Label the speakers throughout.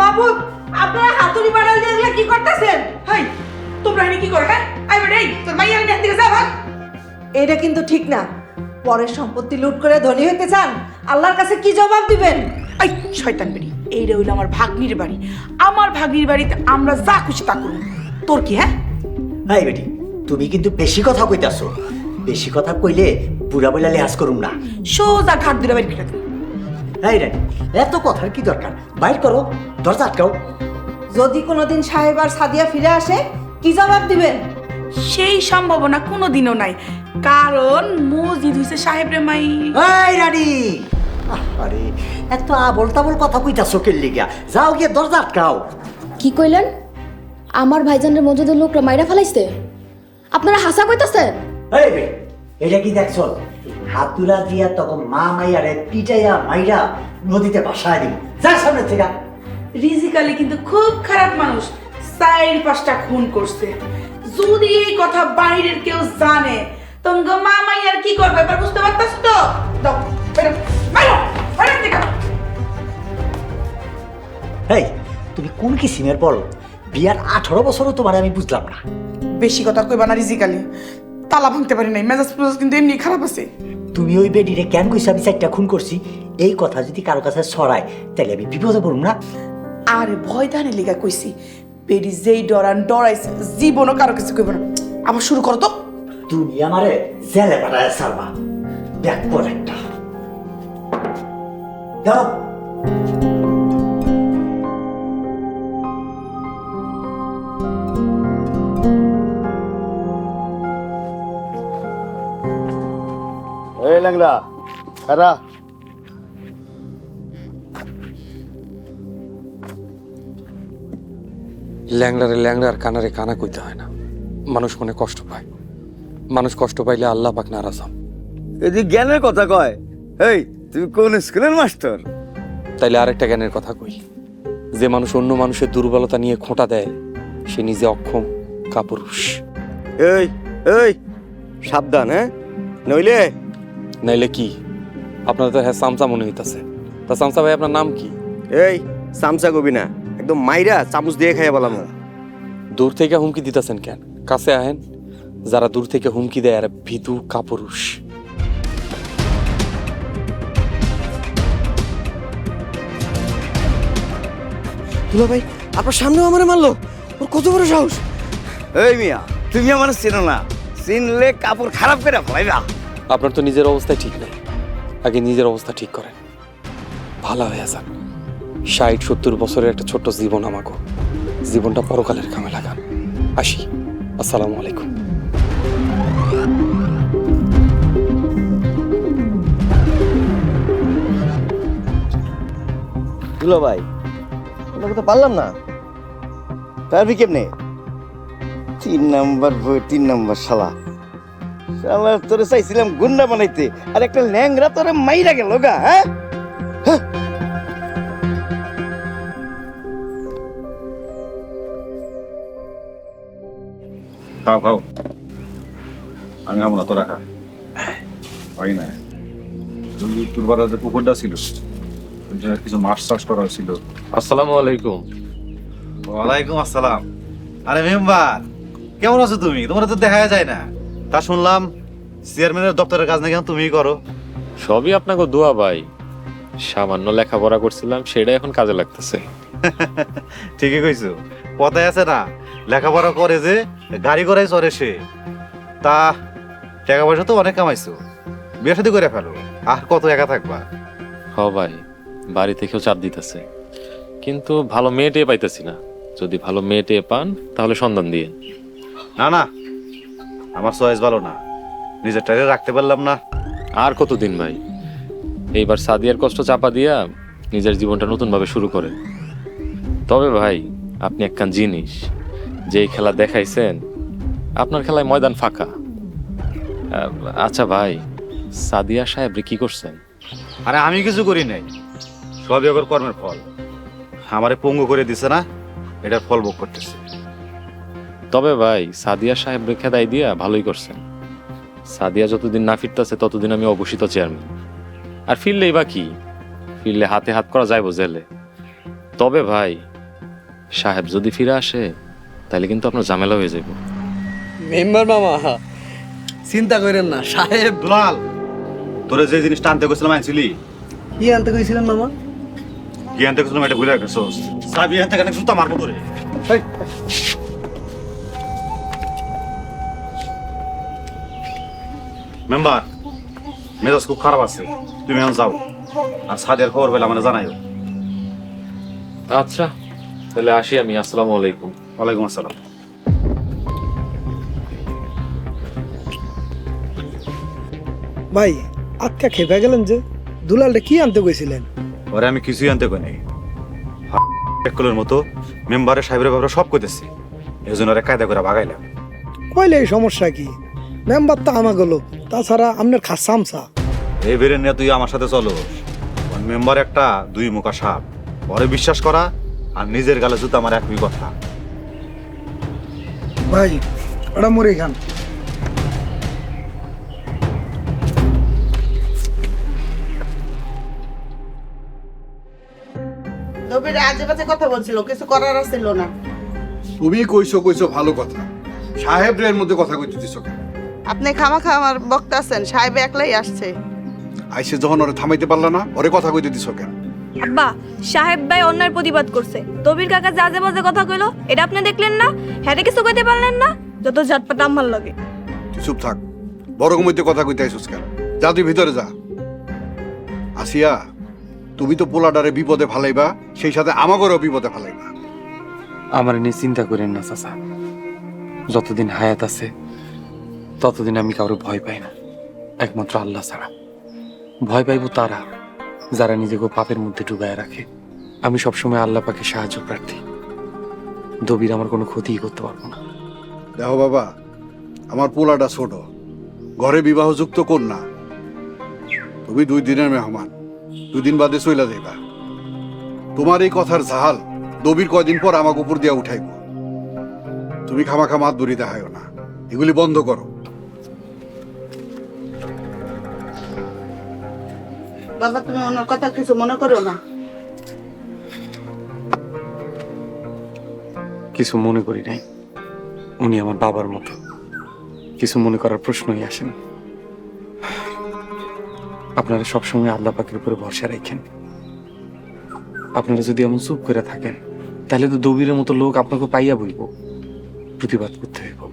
Speaker 1: মাহবুব আপনারা হাতুড়ি বাড়াল দিয়ে এগুলা কি করতেছেন?
Speaker 2: হাই তোমরা এনে কি করো হ্যাঁ? আই বেটা এই তোর মাইয়া এনে দিকে যা ভাগ।
Speaker 1: এটা কিন্তু ঠিক না। পরের সম্পত্তি লুট করে ধনী হতে চান আল্লাহর কাছে কি জবাব দিবেন?
Speaker 2: এই শয়তান বেরি এইটা হইল আমার ভাগ্নির বাড়ি। আমার ভাগ্নির বাড়িতে আমরা যা খুশি তা করুন। তোর কি হ্যাঁ?
Speaker 3: ভাই বেটি তুমি কিন্তু বেশি কথা কইতাছো। বেশি কথা কইলে বুড়া বইলা লেহাজ করুম না।
Speaker 2: সোজা ঘাট দিলে বাড়ি
Speaker 3: এই রানী এত কথার কি দরকার? বাইর করো দরজা আটকাও।
Speaker 1: যদি কোনোদিন সাহেব আর সাদিয়া ফিরে আসে কি জবাব দিবেন?
Speaker 2: সেই সম্ভাবনা কোনোদিনও নাই। কারণ মসজিদ হইছে সাহেব রে মাই।
Speaker 3: এই রানী! আরে এত আবল তাবল কথা কইতাছো কে লিগা? যাও গিয়ে দরজা আটকাও।
Speaker 4: কি কইলেন? আমার ভাইজানের মজুদের লোকরা মাইরা ফেলাইছে? আপনারা হাসা কইতাছেন?
Speaker 3: এই বে এটা কি দেখছ? হাতুলা দিয়া তখন মা মাইয়ারে পিটাইয়া মাইরা নদীতে ভাসায় দিব যা সামনে থেকে।
Speaker 2: রিজিকালি কিন্তু খুব খারাপ মানুষ। চার পাঁচটা খুন করছে। যদি এই কথা বাইরের কেউ জানে তঙ্গ মা মাইয়ার কি করবে? এবার বুঝতে পারতাস তো? দাও বেরো। বেরো বাইরে থেকে
Speaker 3: এই তুমি কোন কিসিমের বলো? বিয়ার আঠারো বছরও তোমার আমি বুঝলাম না।
Speaker 2: বেশি কথা কইবা না রিজিকালি তালা ভাঙতে পারি নাই। মেজাজ মেজাজ কিন্তু এমনি খারাপ আছে।
Speaker 3: তুমি ওই বেডিরে কেন কইছো আমি চারটা খুন করছি? এই কথা যদি কারও কাছে ছড়ায় তাহলে আমি বিপদে পড়ব না।
Speaker 2: আরে ভয় ধানে লেগা কইছি বেডি যেই ডরান ডরাইছে জীবনও কারও কিছু কইব না। আবার শুরু করো তো।
Speaker 3: তুমি আমারে জেলে পাঠায় সারবা ব্যাকপর একটা। দাও
Speaker 5: এই ল্যাংড়া খারা
Speaker 6: ল্যাংড়ারে ল্যাংড়ার কানারে কানা কইতে হয় না। মানুষ মনে কষ্ট পায়। মানুষ কষ্ট পাইলে আল্লাহ পাক নারাজ হন।
Speaker 5: এদি জ্ঞানের কথা কয় এই তুমি কোন স্কুলের মাস্টার?
Speaker 6: তাইলে আরেকটা জ্ঞানের কথা কই। যে মানুষ অন্য মানুষের দুর্বলতা নিয়ে খোঁটা দেয় সে নিজে অক্ষম কাপুরুষ।
Speaker 5: এই এই সাবধান হ্যাঁ? নইলে
Speaker 6: নাইলে কি? আপনার তো হ্যাঁ সামসা মনে হইতাছে। তা সামসা ভাই আপনার নাম কি?
Speaker 5: এই সামসা কবি না। একদম মাইরা চামচ দিয়ে খাইয়া বলাম।
Speaker 6: দূর থেকে হুমকি দিতেছেন কেন? কাছে আহেন। যারা দূর থেকে হুমকি দেয় আর ভিতু কাপুরুষ।
Speaker 5: দুলা ভাই আপনার সামনেও আমারে মারলো? ওর কত বড় সাহস? এই মিয়া তুমি আমার চেনো না। চিনলে কাপড় খারাপ করে ফেলাইবা।
Speaker 6: আপনার তো নিজের অবস্থা ঠিক নেই আগে নিজের অবস্থা ঠিক করেন। ভালো হয়ে যান। ষাট, সত্তর বছরের একটা ছোট্ট জীবন আমাকে। জীবনটা পরকালের কামে লাগান। আসি। আসসালামু আলাইকুম।
Speaker 5: দুলা ভাই তো পারলাম না। পারবি কেমনে? তিন নাম্বার বই, তিন নাম্বার শালা। শালা তোরে চাইছিলাম গুন্ডা বানাইতে। আর একটা ল্যাংরা তোরে মাইরা গেল গা হ্যাঁ? হ্যাঁ।
Speaker 7: খাও খাও। আমি খাব না তোরা খা। হয় না। ওই পূর্বারা যে পুকুরটা ছিল কিছু মাছ চাষ করা ছিল।
Speaker 8: আসসালামু আলাইকুম।
Speaker 9: ওয়ালাইকুম আসসালাম। আরে মেম্বার কেমন আছো তুমি? তোমার তো দেখা যায় না। তা শুনলাম চেয়ারম্যানের দপ্তরের কাজ নাকি তুমিই করো।
Speaker 8: সবই আপনাকে দোয়া ভাই। সামান্য লেখাপড়া করছিলাম সেটা এখন কাজে লাগতেছে।
Speaker 9: ঠিকই কইছো। কথায় আছে না লেখাপড়া করে যে গাড়ি করাই চড়ে সে। তা টাকা পয়সা তো অনেক কামাইছো। বিয়ে শাদী করে ফেলো আর কত একা থাকবা?
Speaker 8: হ ভাই বাড়ি থেকেও চাপ দিতেছে। কিন্তু ভালো মেয়েটে পাইতেছি না। যদি ভালো মেয়েটে পান তাহলে সন্ধান দিয়ে।
Speaker 9: না না আমার চয়েস ভালো না। নিজের টাইরে রাখতে পারলাম না।
Speaker 8: আর কতদিন ভাই? এইবার সাদিয়ার কষ্ট চাপা দিয়া নিজের জীবনটা নতুনভাবে শুরু করে তবে ভাই আপনি একখান জিনিস যেই খেলা দেখাইছেন আপনার খেলায় ময়দান ফাঁকা। আচ্ছা ভাই সাদিয়া সাহেব কি করছেন?
Speaker 9: আরে আমি কিছু করি নাই। সবই ওর কর্মের ফল। আমারে পঙ্গু করে দিছে না এটার ফল ভোগ করতেছে।
Speaker 8: তবে ভাই সাদিয়া সাহেব খেদাই দিয়া ভালোই করছেন। সাদিয়া যতদিন না ফিরতেছে ততদিন আমি অবসিত চেয়ারম্যান আর ফিরলেই বা কি? ফিরলে হাতে হাত করা যাইব জেলে। তবে ভাই সাহেব যদি ফিরে আসে তাহলে কিন্তু আপনার ঝামেলা হয়ে যাবে
Speaker 10: মেম্বার মামা চিন্তা করেন না সাহেব।
Speaker 7: দুলাল তোরে যে জিনিসটা আনতে গেছিলাম আনছিলি
Speaker 10: কি আনতে কইছিলেন মামা?
Speaker 7: কি আনতে গেছিলাম এটা ভুলে গেছোস। সাবি আনতে কেন জুতা মারবো তোরে। মেম্বার মেজাজ খুব খারাপ আছে তুমি এখন যাও আর সাদের খবর পেলে আমাকে জানাইও
Speaker 8: আচ্ছা তাহলে আসি আমি আসসালামু আলাইকুম
Speaker 7: ওয়ালাইকুম আসসালাম
Speaker 10: ভাই আজকে খেপে গেলেন যে দুলালটা কি আনতে কইছিলেন
Speaker 7: ওরে আমি কিছুই আনতে কই নাই। একলের মতো মেম্বারের সাহেবের ব্যাপারে সব কইতেছি। এই জন্য ওরে কায়দা করে ভাগাইলাম।
Speaker 10: কইলে এই সমস্যা কি? মেম্বার তো আমাকে লোক। তাছাড়া আপনার খাস সামসা।
Speaker 7: এই বেরে নিয়ে তুই আমার সাথে চলো। মেম্বার একটা দুই মুখা সাপ। পরে বিশ্বাস করা আর নিজের গালে জুতো আমার একই কথা
Speaker 10: ভাই ওটা মরে খান।
Speaker 2: কথা বলছিল কিছু করার ছিল না।
Speaker 11: তুমি কইছো কইছো ভালো কথা। সাহেবরের মধ্যে কথা কইতে দিছ কেন?
Speaker 2: আপনি খামা খামার বক্তা আছেন সাহেব একলাই আসছে।
Speaker 11: আইসে যখন ওরে থামাইতে পারলা না ওরে কথা কইতে দিছ কেন?
Speaker 12: আব্বা সাহেব ভাই অন্যায় প্রতিবাদ করছে। তবির কাকা যা যা বাজে কথা কইলো এটা আপনি দেখলেন না? হ্যাঁ কিছু কইতে পারলেন না? যত ঝটপট আমার লাগে।
Speaker 11: চুপ থাক। বড় মধ্যে কথা কইতে আইসুস কেন? যা তুই ভিতরে যা। আসিয়া তুমি তো পোলাডারে বিপদে ফালাইবা সেই সাথে আমাগরও বিপদে ফালাইবা।
Speaker 6: আমার নিয়ে চিন্তা করেন না চাচা। যতদিন হায়াত আছে ততদিন আমি কারও ভয় পাই না। একমাত্র আল্লাহ ছাড়া। ভয় পাইব তারা, যারা নিজেকে পাপের মধ্যে ডুবায় রাখে। আমি সবসময় আল্লাহ পাকে সাহায্য প্রার্থী। দবির আমার কোনো ক্ষতিই করতে পারব না।
Speaker 11: দেখো বাবা, আমার পোলাটা ছোট। ঘরে বিবাহযুক্ত কন্যা। তুমি দুই দিনের মেহমান। দুই দিন বাদে চইলা যাইবা। তোমার এই কথার জাহাল দবির কয়দিন পর আমাকে উপর দিয়া উঠাইব। তুমি খামাখা মাত দড়ি দেখায় না। এগুলি বন্ধ করো।
Speaker 2: বাবা, তুমি ওনার কথা কিছু মনে করো না।
Speaker 6: কিছু মনে করি নাই। উনি আমার বাবার মতো। কিছু মনে করার প্রশ্নই আসেন আপনারা সবসময় আল্লাহ পাকের উপরে ভরসা রাখেন। আপনারা যদি এমন চুপ করে থাকেন, তাহলে তো দবিরের মতো লোক আপনাকে পাইয়া বলব প্রতিবাদ করতে হইব।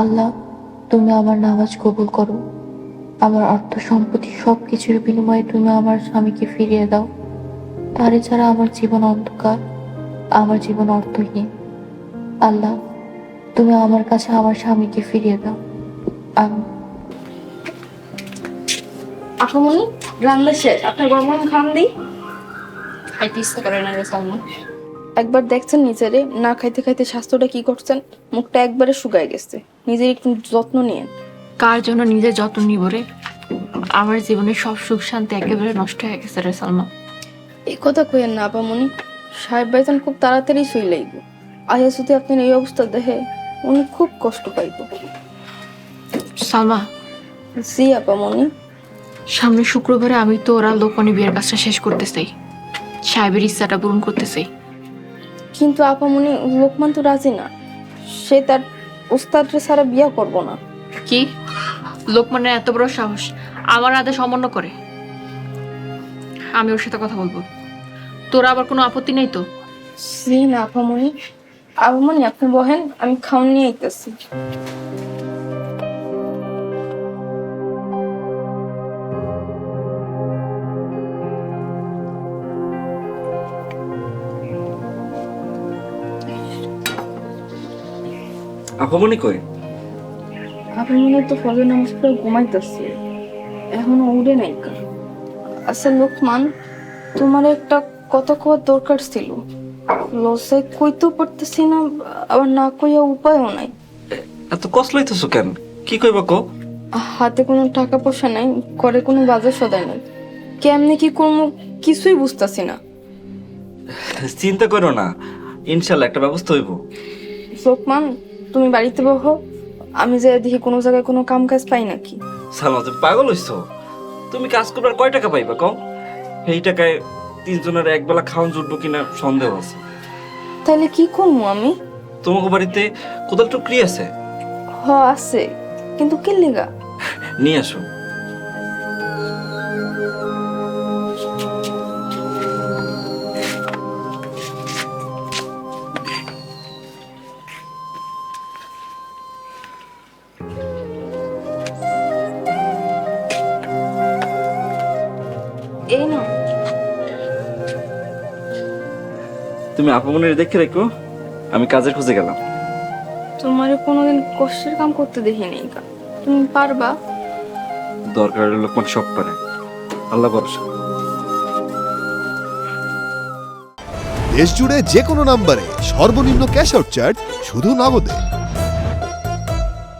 Speaker 4: আল্লাহ তুমি আমার নামাজ কবুল করো। আমার অর্থ সম্পত্তি সব কিছুর বিনিময়ে তুমি আমার স্বামীকে ফিরিয়ে দাও। তারে ছাড়া আমার জীবন অন্ধকার আমার জীবন অর্থহীন। আল্লাহ তুমি আমার কাছে আমার স্বামীকে ফিরিয়ে দাও। আমি
Speaker 12: আকামনি রান্না শেষ। আপনার গরম গরম খান দিই খাইতে ইচ্ছা করে না রে সালমান। একবার দেখছেন নিজেরে না খাইতে খাইতে স্বাস্থ্যটা কি করছেন? মুখটা একবারে শুকায় গেছে। নিজের একটু যত্ন নিয়েন।
Speaker 13: কার জন্য নিজের যত্ন নিব রে? আমার জীবনের সব সুখ শান্তি একেবারে নষ্ট হয়ে গেছে রে সালমা।
Speaker 12: এই কথা কইেন না আপামনি সাহেব ভাইজান খুব তাড়াতাড়ি শুই লাইব। আয়া যদি আপনার এই অবস্থা দেখে উনি খুব কষ্ট পাইব।
Speaker 13: সালমা।
Speaker 12: জি আপামনি
Speaker 13: সামনে শুক্রবারে আমি তো ওরা লোকনি বিয়ের কাজটা শেষ করতে চাই। সাহেবের ইচ্ছাটা পূরণ করতে চাই।
Speaker 12: কিন্তু আপামনি লোকমান তো রাজি না। সে তার উস্তাদ ছাড়া বিয়া করব না।
Speaker 13: কি? লোকমানের এত বড় সাহস। আমার আদেশ অমান্য করে। আমি ওর সাথে কথা বলব। তোর আবার কোনো আপত্তি নেই তো?
Speaker 12: জি না আপামনি আপামনি আপনি বহেন আমি খাওন নিয়ে আইতেছি।
Speaker 6: আপামনি কই?
Speaker 12: আপনি মনে তো ফজর নামাজ পড়ে ঘুমাইতেছি। এখনও উড়ে নাই কা আচ্ছা লোকমান তোমার একটা কথা কওয়ার দরকার ছিল। লসাই কইতেও পারতেছি না আবার না কইয়া উপায়ও নাই।
Speaker 6: এত কষ্ট লইতেছো কেন? কি কইবা কো
Speaker 12: হাতে কোনো টাকা পয়সা নাই করে কোনো বাজার সদাই নাই। কেমনে কি করব কিছুই বুঝতাছি না।
Speaker 14: চিন্তা করো না ইনশাল্লাহ একটা ব্যবস্থা হইব।
Speaker 12: লোকমান তুমি বাড়িতে বহো? আমি যে দেখি কোনো জায়গায় কোনো কাম কাজ পাই নাকি?
Speaker 14: সালমা তুমি পাগল হইছো? তুমি কাজ করবার কয় টাকা পাইবা কম এই টাকায় তিনজনের একবেলা খাওয়ান জুটবো কিনা সন্দেহ আছে।
Speaker 12: তাহলে কি করব আমি?
Speaker 14: তোমাকে বাড়িতে কোদাল টুকরি আছে?
Speaker 12: হ আছে। কিন্তু কি লিগা
Speaker 14: নিয়ে আসো। তুমি আপামনের দেখে রেখো আমি কাজের খুঁজে গেলাম।
Speaker 12: তোমার কোনোদিন কষ্টের কাম করতে দেখি নেই তুমি পারবা?
Speaker 14: দরকার লোকমান সব পারে। আল্লাহ ভরসা।
Speaker 15: দেশ জুড়ে যে কোনো নম্বরে সর্বনিম্ন ক্যাশ আউট চার্জ শুধু নগদে।